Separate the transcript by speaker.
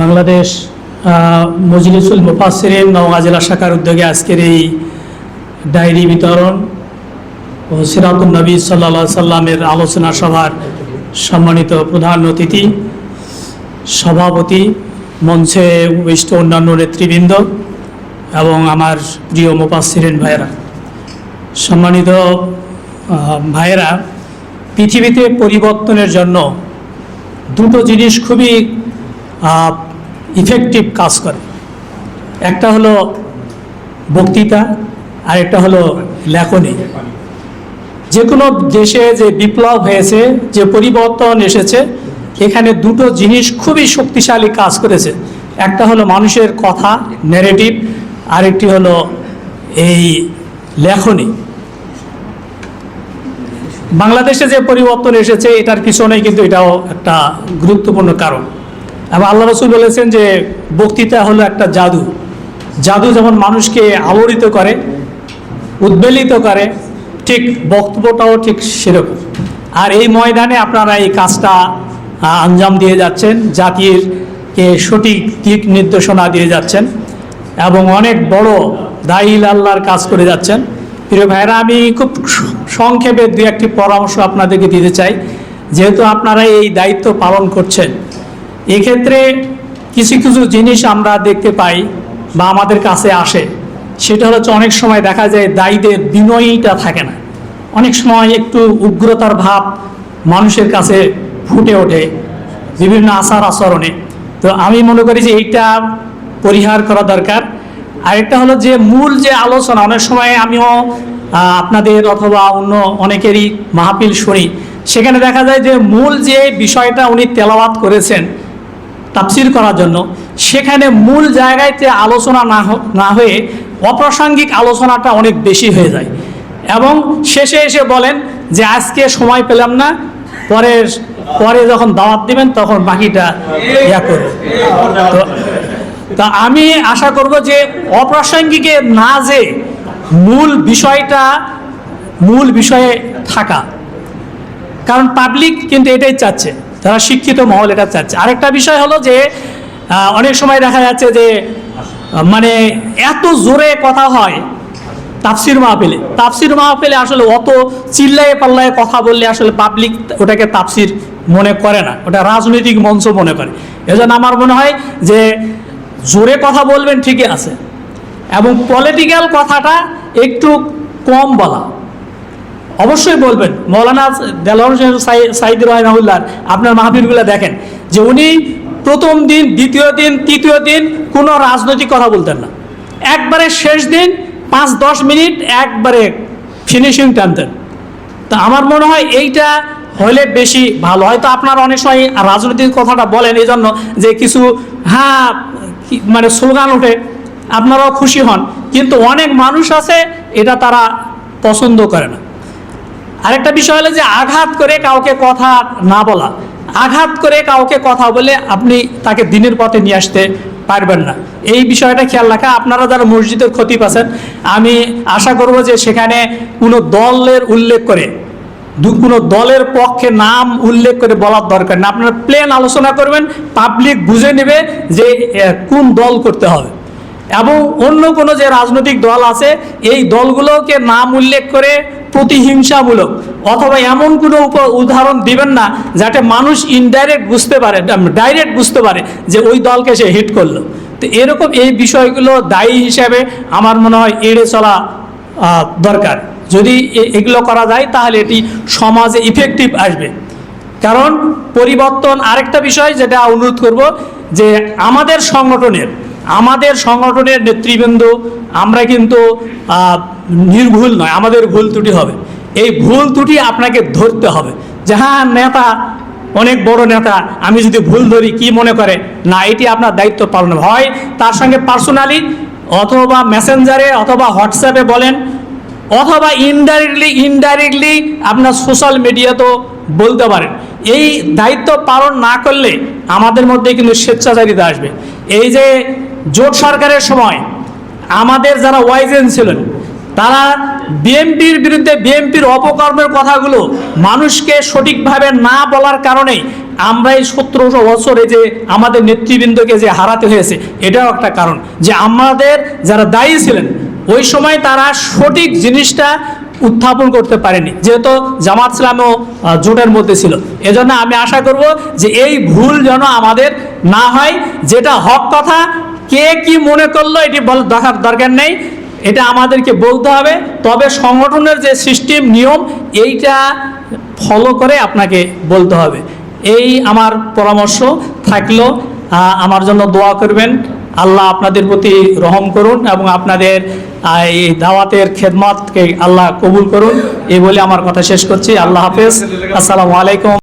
Speaker 1: বাংলাদেশ মজলিসুল মুফাসসিরিন নওগাঁ জেলা শাখার উদ্যোগে আজকের এই ডায়েরি বিতরণ ও সিরাতুল নবী সাল্লা সাল্লামের আলোচনা সভার সম্মানিত প্রধান অতিথি, সভাপতি, মঞ্চে উপবিষ্ট অন্যান্য নেতৃবৃন্দ এবং আমার প্রিয় মুফাসসিরিন ভাইয়েরা। সম্মানিত ভাইয়েরা, পৃথিবীতে পরিবর্তনের জন্য দুটো জিনিস খুবই ইফেক্টিভ কাজ করে। একটা হলো বক্তৃতা আর একটা হলো লেখনী। যে কোনো দেশে যে বিপ্লব হয়েছে, যে পরিবর্তন এসেছে, এখানে দুটো জিনিস খুবই শক্তিশালী কাজ করেছে। একটা হলো মানুষের কথা নেরেটিভ আরেকটি হলো এই লেখনী। বাংলাদেশে যে পরিবর্তন এসেছে, এটার পিছনেই কিন্তু এটাও একটা গুরুত্বপূর্ণ কারণ। এবং আল্লাহ রসুল বলেছেন যে বক্তৃতা হলো একটা জাদু। জাদু যেমন মানুষকে আলোড়িত করে, উদ্বেলিত করে, ঠিক বক্তব্যটাও ঠিক সেরকম। আর এই ময়দানে আপনারা এই কাজটা আঞ্জাম দিয়ে যাচ্ছেন জাতির কে সঠিক দিক নির্দেশনা দিয়ে যাচ্ছেন এবং অনেক বড় দাইল আল্লাহর কাজ করে যাচ্ছেন। প্রিয় ভাইরা আমি খুব সংক্ষেপে দু একটি পরামর্শ আপনাদেরকে দিতে চাই। যেহেতু আপনারা এই দায়িত্ব পালন করছেন এক্ষেত্রে কিছু কিছু জিনিস আমরা দেখতে পাই বা আমাদের কাছে আসে। সেটা হচ্ছে অনেক সময় দেখা যায় দায়ীদের বিনয়ীটা থাকে না। অনেক সময় একটু উগ্রতার ভাব মানুষের কাছে ফুটে ওঠে বিভিন্ন আচার আচরণে। তো আমি মনে করি যে এইটা পরিহার করা দরকার। আরেকটা হলো যে মূল যে আলোচনা, অনেক সময় আমিও আপনাদের অথবা অন্য অনেকেরই মাহফিল শুনি। সেখানে দেখা যায় যে মূল যে বিষয়টা উনি তেলাওয়াত করেছেন তাফসির করার জন্য। সেখানে মূল জায়গায় যে আলোচনা না না হয়ে অপ্রাসঙ্গিক আলোচনাটা অনেক বেশি হয়ে যায়। এবং শেষে এসে বলেন যে, আজকে সময় পেলাম না, পরের, পরে যখন দাওয়াত দিবেন তখন বাকিটা ইয়া করবে। তো, তা আমি আশা করব যে, অপ্রাসঙ্গিকে না যে মূল বিষয়টা, মূল বিষয়ে থাকা। কারণ পাবলিক কিন্তু এটাই চাচ্ছে। যারা শিক্ষিত মহল এটা চাচ্ছে। আরেকটা বিষয় হলো যে অনেক সময় দেখা যাচ্ছে যে মানে এত জোরে কথা হয় তাফসির মাহফিলে। তাফসির মাহফিলে আসলে অত চিল্লায়ে পাল্লায় কথা বললে আসলে পাবলিক ওটাকে তাফসির মনে করে না, ওটা রাজনৈতিক মঞ্চ মনে করে। এজন্য আমার মনে হয় যে, জোরে কথা বলবেন ঠিকই আছে। এবং পলিটিক্যাল কথাটা একটু কম বলা। অবশ্যই বলবেন। মৌলানা সাই- সাইদ রহমাউল্লাহ আপনার মাহফিলগুলো দেখেন, যে উনি প্রথম দিন, দ্বিতীয় দিন, তৃতীয় দিন কোনো রাজনৈতিক কথা বলতেন না। একবারে শেষ দিন, পাঁচ, দশ মিনিট একবারে ফিনিশিং টানতেন। তা আমার মনে হয় এইটা হলে বেশি ভালো। হয়তো আপনার অনেক সময় রাজনৈতিক কথাটা বলেন এই জন্য যে কিছু হ্যাঁ মানে স্লোগান ওঠে, আপনারাও খুশি হন। কিন্তু অনেক মানুষ আছে, এটা তারা পছন্দ করে না। আরেকটা বিষয় হলো যে আঘাত করে কাউকে কথা না বলা। আঘাত করে কাউকে কথা বলে আপনি তাকে দিনের পথে নিয়ে আসতে পারবেন না। এই বিষয়টা খেয়াল রাখা। আপনারা যারা মসজিদের ক্ষতি পাচ্ছেন আমি আশা করব যে সেখানে কোনো দলের উল্লেখ করে, দু, কোনো দলের পক্ষে নাম উল্লেখ করে বলার দরকার না। আপনারা প্লেন আলোচনা করবেন, পাবলিক বুঝে নেবে যে কোন দল করতে হবে। এবং অন্য কোনো যে রাজনৈতিক দল আছে, এই দলগুলোকে নাম উল্লেখ করে প্রতিহিংসামূলক, অথবা এমন কোনো উদাহরণ দিবেন না যাতে মানুষ ইনডাইরেক্ট বুঝতে পারে ডাইরেক্ট বুঝতে পারে যে ওই দলকে সে হিট করল। তো এরকম এই বিষয়গুলো দায়ী হিসাবে আমার মনে হয় এড়ে চলা দরকার। যদি এগুলো করা যায় তাহলে এটি সমাজে ইফেক্টিভ আসবে। কারণ পরিবর্তন আরেকটা বিষয় যেটা অনুরোধ করব যে আমাদের সংগঠনের আমাদের সংগঠনের নেতৃবৃন্দ, আমরা কিন্তু নির্ভুল নয়, আমাদের ভুল ত্রুটি হবে। এই ভুল ত্রুটি আপনাকে ধরতে হবে। যে নেতা, অনেক বড় নেতা, আমি যদি ভুল ধরি, কি মনে করে? না, এটি আপনার দায়িত্ব পালন। হয় তার সঙ্গে পার্সোনালি অথবা মেসেঞ্জারে অথবা হোয়াটসঅ্যাপে বলেন, অথবা ইনডাইরেক্টলি ইনডাইরেক্টলি আপনার সোশ্যাল মিডিয়াতেও বলতে পারেন। এই দায়িত্ব পালন না করলে আমাদের মধ্যে কিন্তু স্বেচ্ছাচারিতা আসবে। এই যে জোট সরকারের সময় আমাদের যারা ওয়াইজেন ছিলেন তারা বিএনপির বিরুদ্ধে বিএনপির অপকর্মের কথাগুলো মানুষকে সঠিকভাবে না বলার কারণে আমরা এই সতেরোশো বছরে যে আমাদের নেতৃবৃন্দকে যে হারাতে হয়েছে, এটাও একটা কারণ যে আমাদের যারা দায়ী ছিলেন, ওই সময় তারা সঠিক জিনিসটা উত্থাপন করতে পারেনি, যেহেতু জামাত ইসলামও জোটের মধ্যে ছিল। এজন্য আমি আশা করব যে এই ভুল যেন আমাদের না হয়, যেটা হক কথা কে কি মনে করল এটি বল দেখার দরকার নেই। এটা আমাদেরকে বলতে হবে। তবে সংগঠনের যে সিস্টেম, নিয়ম, এইটা ফলো করে আপনাকে বলতে হবে। এই আমার পরামর্শ থাকল। আমার জন্য দোয়া করবেন। আল্লাহ আপনাদের প্রতি রহম করুন এবং আপনাদের এই দাওয়াতের খেদমতকে আল্লাহ কবুল করুন। এই বলে আমার কথা শেষ করছি। আল্লাহ হাফেজ। আসসালামু আলাইকুম।